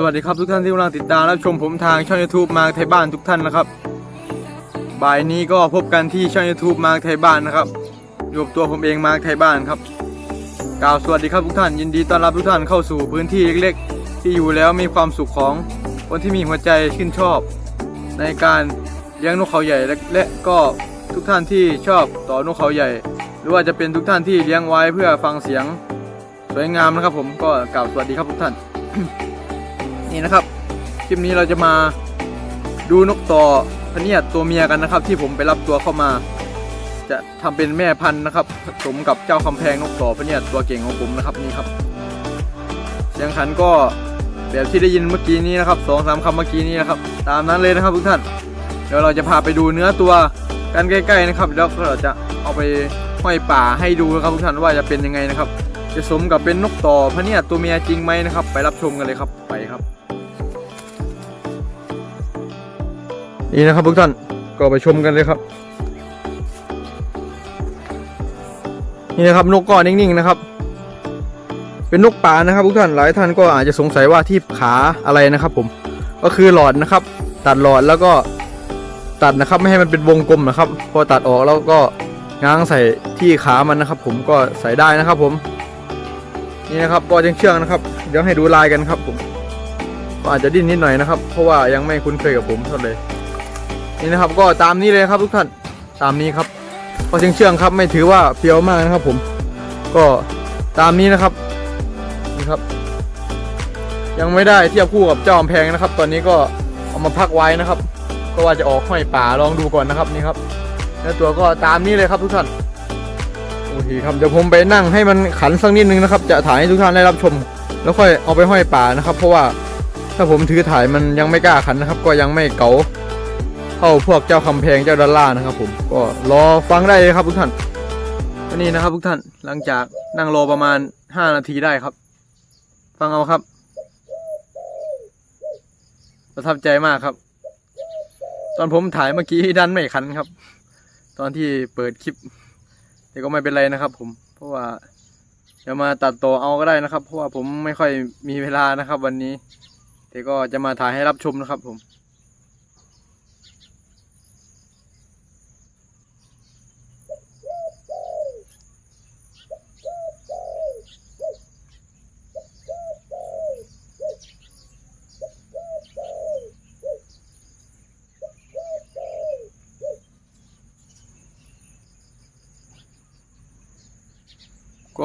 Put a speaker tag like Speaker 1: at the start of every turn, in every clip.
Speaker 1: สวัสดีครับทุกท่านที่กำลังติดตามรับชมผมทางช่อง YouTube มาไทยบ้านทุกท่านนะครับ บ่ายนี้ก็พบกันที่ช่อง YouTube มาไทยบ้านนะครับอยู่กับตัวผมเองมาไทยบ้านครับกล่าวสวัสดีครับทุกท่านยินดีต้อนรับทุกท่านเข้าสู่พื้นที่เล็กๆ ที่อยู่แล้วมีความสุขของคนที่มีหัวใจชื่นชอบ ในการเลี้ยงนกเขาใหญ่และและก็ทุกท่านที่ชอบต่อนกเขาใหญ่ หรือว่าจะเป็นทุกท่านที่เลี้ยงไว้เพื่อฟังเสียงสวยงามนะครับ ผมก็กล่าวสวัสดีครับทุกท่าน นี่นะครับคลิปนี้เราจะมาดูนกต่อพะเนียดตัวเมียกันนะครับ ที่ผมไปรับตัวเข้ามา จะทำเป็นแม่พันธุ์นะครับผสมกับเจ้าคำแพงนกต่อพะเนียดตัวเก่งของผมนะครับนี่ครับ เสียงขันก็แบบที่ได้ยินเมื่อกี้นี้นะครับสองสามคำเมื่อกี้นี้นะครับ ตามนั้นเลยนะครับทุกท่าน เดี๋ยวเราจะพาไปดูเนื้อตัวกันใกล้ ๆนะครับแล้วก็เราจะเอาไปห้อยป่าให้ดูนะครับทุกท่านว่าจะเป็นยังไงนะครับ จะสมกับเป็นนกต่อพะเนียดตัวเมียจริงไหมนะครับ ไปรับชมกันเลยครับ นี่นะครับทุกท่านก็ไปชมกันเลยครับ นี่นะครับนกก็นิ่งๆนะครับ เป็นนกป่านะครับทุกท่านหลายท่านก็อาจจะสงสัยว่าที่ขาอะไรนะครับ ผมก็คือหลอดนะครับ ตัดหลอดแล้วก็ตัดนะครับไม่ให้มันเป็นวงกลมนะครับ พอตัดออกแล้วก็ง้างใส่ที่ขามันนะครับ ผมก็ใส่ได้นะครับ ผมนี่นะครับก็ยังเชื่องนะครับ เดี๋ยวให้ดูลายกันครับ ผมก็อาจจะดิ้นนิดหน่อยนะครับ เพราะว่ายังไม่คุ้นเคยกับผมเท่าเลย นี่นะครับก็ตามนี้เลยครับทุกท่านตามนี้ครับก็เชื่องๆครับไม่ถือว่าเพียวมากนะครับผม ก็ตามนี้นะครับนี่ครับ ยังไม่ได้เทียบคู่กับเจ้าอมแพงนะครับ ตอนนี้ก็เอามาพักไว้นะครับ ก็ว่าจะออกห้อยป่าลองดูก่อนนะครับนี่ครับแล้วตัวก็ตามนี้เลยครับทุกท่านโอเคครับเดี๋ยวผมไปนั่งให้มันขันสักนิดนึงนะครับ จะถ่ายให้ทุกท่านได้รับชม แล้วค่อยเอาไปห้อยป่านะครับ เพราะว่าถ้าผมถือถ่ายมันยังไม่กล้าขันนะครับ ก็ยังไม่เก๋า เท่าพวกเจ้าคำแพงเจ้าดอลลาร์นะครับ ผมก็รอฟังได้เลยครับทุกท่านก็นี่นะครับ ทุกท่านหลังจากนั่งรอประมาณ5นาทีได้ครับ ฟังเอาครับ ประทับใจมากครับ ตอนผมถ่ายเมื่อกี้ดันไม่ขันครับ ตอนที่เปิดคลิป แต่ก็ไม่เป็นไรนะครับ ผมเพราะว่าจะมาตัดต่อเอาก็ได้นะครับ เพราะว่าผมไม่ค่อยมีเวลานะครับ วันนี้แต่ก็จะมาถ่ายให้รับชมนะครับ ผม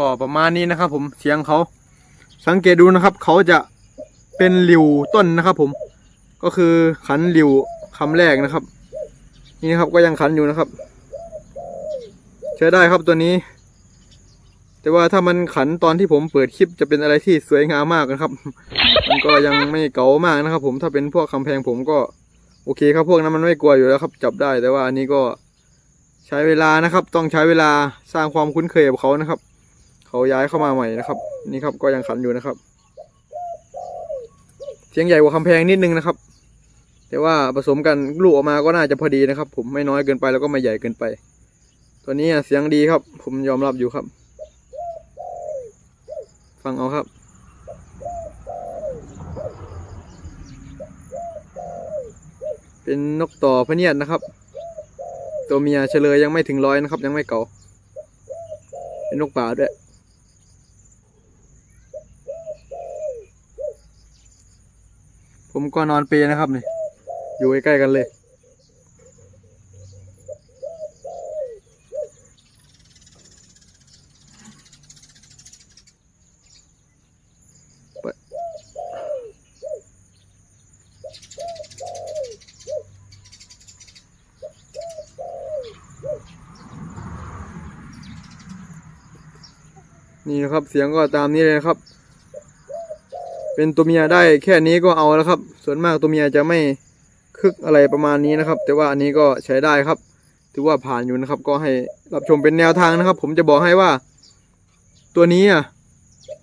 Speaker 1: ก็ประมาณนี้นะครับ ผมเสียงเขาสังเกตดูนะครับ เขาจะเป็นหลิวต้นนะครับ ผมก็คือขันหลิวคำแรกนะครับ นี่นะครับก็ยังขันอยู่นะครับใช้ได้ครับตัวนี้ แต่ว่าถ้ามันขันตอนที่ผมเปิดคลิปจะเป็นอะไรที่สวยงามมากนะครับ มันก็ยังไม่เก๋ามากนะครับ ผมถ้าเป็นพวกคำแพงผมก็โอเคครับพวกนั้นมันไม่กลัวอยู่แล้วครับ จับได้แต่ว่าอันนี้ก็ใช้เวลานะครับ ต้องใช้เวลาสร้างความคุ้นเคยกับเขานะครับ เขาย้ายเข้ามาใหม่นะครับ นี่ครับก็ยังขันอยู่นะครับ เสียงใหญ่กว่าคำแพงนิดนึงนะครับ แต่ว่าผสมกันลูกออกมาก็น่าจะพอดีนะครับ ผมไม่น้อยเกินไปแล้วก็ไม่ใหญ่เกินไป ตัวนี้เสียงดีครับ ผมยอมรับอยู่ครับ ฟังเอาครับเป็นนกต่อพะเนียดนะครับ ตัวเมียเฉลยยังไม่ถึงร้อยนะครับ ยังไม่เก่า เป็นนกป่าด้วย ผมก็นอนเปนะครับนี่ อยู่ใกล้ๆกันเลย นี่นะครับเสียงก็ตามนี้เลยนะครับ เป็นตัวเมียได้แค่นี้ก็เอาแล้วครับ ส่วนมากตัวเมียจะไม่คึกอะไรประมาณนี้นะครับ แต่ว่าอันนี้ก็ใช้ได้ครับ ถือว่าผ่านอยู่นะครับ ก็ให้รับชมเป็นแนวทางนะครับ ผมจะบอกให้ว่า ตัวนี้อะ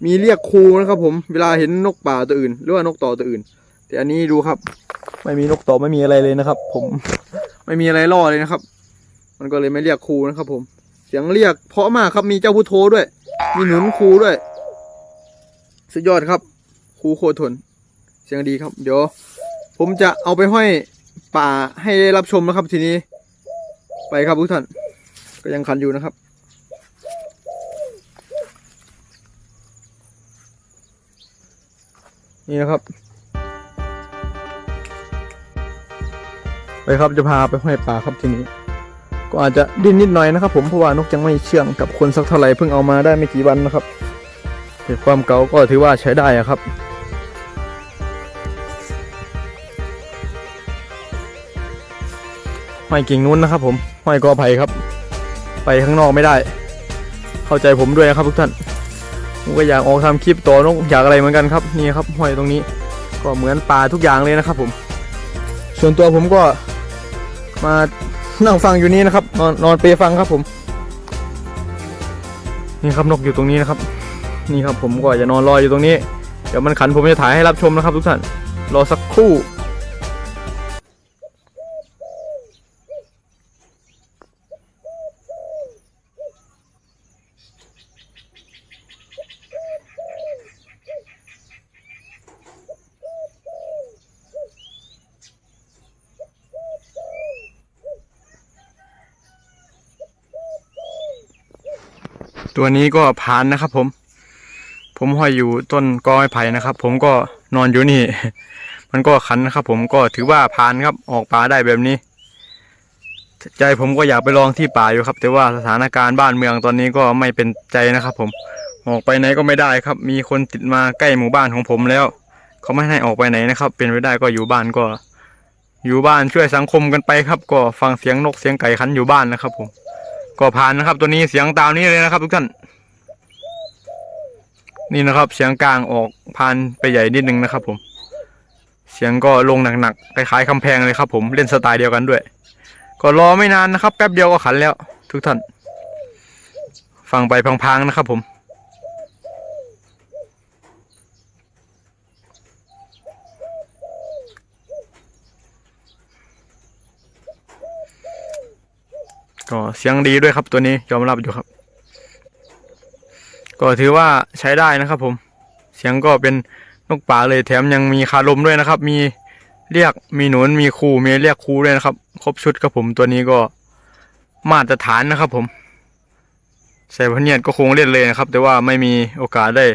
Speaker 1: มีเรียกครูนะครับ ผมเวลาเห็นนกป่าตัวอื่น หรือว่านกต่อตัวอื่น แต่อันนี้ดูครับ ไม่มีนกต่อไม่มีอะไรเลยนะครับ ผมไม่มีอะไรล่อเลยนะครับ มันก็เลยไม่เรียกครูนะครับ ผม เสียงเรียกเพราะมากครับมีเจ้าพุทโธด้วย มีหนุนครูด้วย สุดยอดครับ ครูโคทน เสียงดีครับ เดี๋ยว ผมจะเอาไปห้อยป่าให้ได้รับชมนะครับทีนี้ ไปครับทุกท่าน ก็ยังขันอยู่นะครับนี่นะครับ ไปครับจะพาไปห้อยป่าครับทีนี้ ก็อาจจะดิ้นนิดหน่อยนะครับ ผมเพราะว่านกยังไม่เชื่องกับคนสักเท่าไหร่เพิ่งเอามาได้ไม่กี่วันนะครับแต่ความเก่าก็ถือว่าใช้ได้ครับ ห้อยกิ่งนู้นนะครับผมห้อยกอไผ่ครับ ไปข้างนอกไม่ได้ เข้าใจผมด้วยนะครับทุกท่านผมก็อยากออกทำคลิปต่อนกอยากอะไรเหมือนกันครับนี่ครับห้อยตรงนี้ ก็เหมือนปลาทุกอย่างเลยนะครับผม ส่วนตัวผมก็มานั่งฟังอยู่นี่นะครับ นอนนอนเปฟังครับผม นี่ครับนกอยู่ตรงนี้นะครับ นี่ครับผมก็จะนอนรออยู่ตรงนี้ เดี๋ยวมันขันผมจะถ่ายให้รับชมนะครับทุกท่านรอสักครู่ ตัวนี้ก็ผ่านนะครับผม ผมห้อยอยู่ต้นกอไม้ไผ่นะครับ ผมก็นอนอยู่นี่ มันก็ขันนะครับ ผมก็ถือว่าผ่านครับ ออกป่าได้แบบนี้ ใจผมก็อยากไปลองที่ป่าอยู่ครับ แต่ว่าสถานการณ์บ้านเมืองตอนนี้ก็ไม่เป็นใจนะครับ ผม ออกไปไหนก็ไม่ได้ครับ มีคนติดมาใกล้หมู่บ้านของผมแล้ว เขาไม่ให้ออกไปไหนนะครับ เป็นไปได้ก็อยู่บ้านก็ อยู่บ้านช่วยสังคมกันไปครับ ก็ฟังเสียงนกเสียงไก่ขันอยู่บ้านนะครับ ผม ก็ผ่านนะครับ ตัวนี้เสียงตามนี้เลยนะครับ ทุกท่าน นี่นะครับ เสียงกลางออกผ่านไปใหญ่นิดนึงนะครับ ผม เสียงก็ลงหนักๆคล้ายๆคำแพงเลยครับ ผมเล่นสไตล์เดียวกันด้วย ก็รอไม่นานนะครับ แป๊บเดียวก็ขันแล้ว ทุกท่าน ฟังไปพังๆนะครับ ผม ก็เสียงดีด้วยครับตัวนี้ยอมรับอยู่ครับ ก็ถือว่าใช้ได้นะครับ ผม เสียงก็เป็นนกป่าเลยแถมยังมีคาลมด้วยนะครับ มีเรียกมีหนุนมีคูมีเรียกคูด้วยนะครับ ครบชุดครับผมตัวนี้ก็มาตรฐานนะครับผมใส่พเนียดก็คงเล่นเลยนะครับ แต่ว่าไม่มีโอกาสได้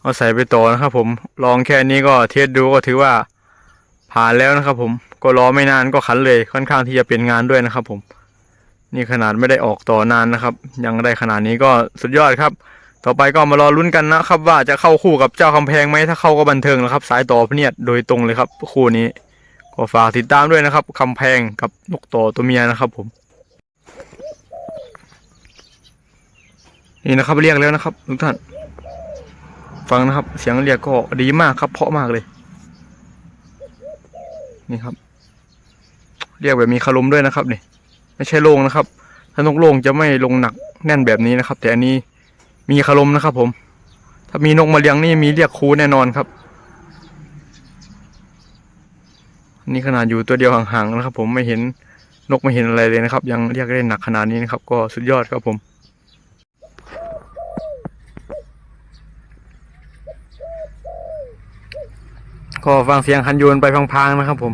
Speaker 1: เอาใส่ไปต่อนะครับ ผมลองแค่นี้ก็เทสดูก็ถือว่าผ่านแล้วนะครับ ผมก็รอไม่นานก็ขันเลยค่อนข้างที่จะเป็นงานด้วยนะครับ ผม นี่ขนาดไม่ได้ออกต่อนานนะครับ ยังได้ขนาดนี้ก็สุดยอดครับ ต่อไปก็มารอลุ้นกันนะครับ ว่าจะเข้าคู่กับเจ้าคำแพงไหมถ้าเข้าก็บันเทิงนะครับ สายต่อพเนียดโดยตรงเลยครับ คู่นี้ ก็ฝากติดตามด้วยนะครับคำแพงกับนกต่อตัวเมียนะครับ ผม นี่นะครับเรียกแล้วนะครับทุกท่านฟังนะครับ เสียงเรียกก็ดีมากครับ เพาะมากเลย นี่ครับ เรียกแบบมีคารมด้วยนะครับนี่ ไม่ใช่โล่งนะครับ ถ้านกโล่งจะไม่ลงหนักแน่นแบบนี้นะครับ แต่อันนี้มีคารมนะครับ ผม ถ้ามีนกมาเลี้ยงนี่มีเรียกครูแน่นอนครับ นี่ขนาดอยู่ตัวเดียวห่างๆนะครับ ผมไม่เห็นนกไม่เห็นอะไรเลยนะครับ ยังเรียกได้หนักขนาดนี้นะครับ ก็สุดยอดครับผมก็ฟังเสียงคันโยนไปพังๆนะครับผม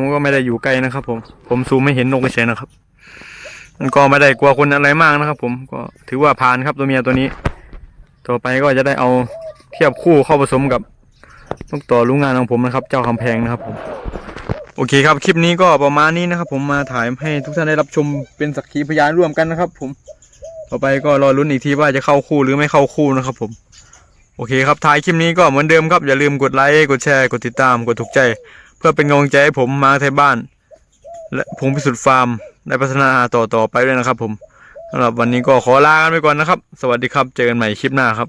Speaker 1: ผมก็ไม่ได้อยู่ไกลนะครับ ผม ผมซูมไม่เห็นนกเฉยนะครับ มันก็ไม่ได้กลัวคนอะไรมากนะครับ ผมก็ถือว่าผ่านครับตัวเมียตัวนี้ ต่อไปก็จะได้เอาเทียบคู่เข้าผสมกับนกต่อลุงงานของผมนะครับ เจ้าคำแพงนะครับผมโอเคครับ คลิปนี้ก็ประมาณนี้นะครับ ผมมาถ่ายให้ทุกท่านได้รับชมเป็นสักขีพยานร่วมกันนะครับ ผม ต่อไปก็รอลุ้นอีกทีว่าจะเข้าคู่หรือไม่เข้าคู่นะครับ ผม โอเคครับท้ายคลิปนี้ก็เหมือนเดิมครับอย่าลืมกดไลค์กดแชร์กดติดตามกดถูกใจ เพื่อเป็นกำลังใจให้ผมมาไทยบ้าน และพงพิสุทธิ์ฟาร์มได้พัฒนาต่อต่อไปด้วยนะครับ ผมสำหรับวันนี้ก็ขอลากันไปก่อนนะครับ สวัสดีครับ เจอกันใหม่คลิปหน้าครับ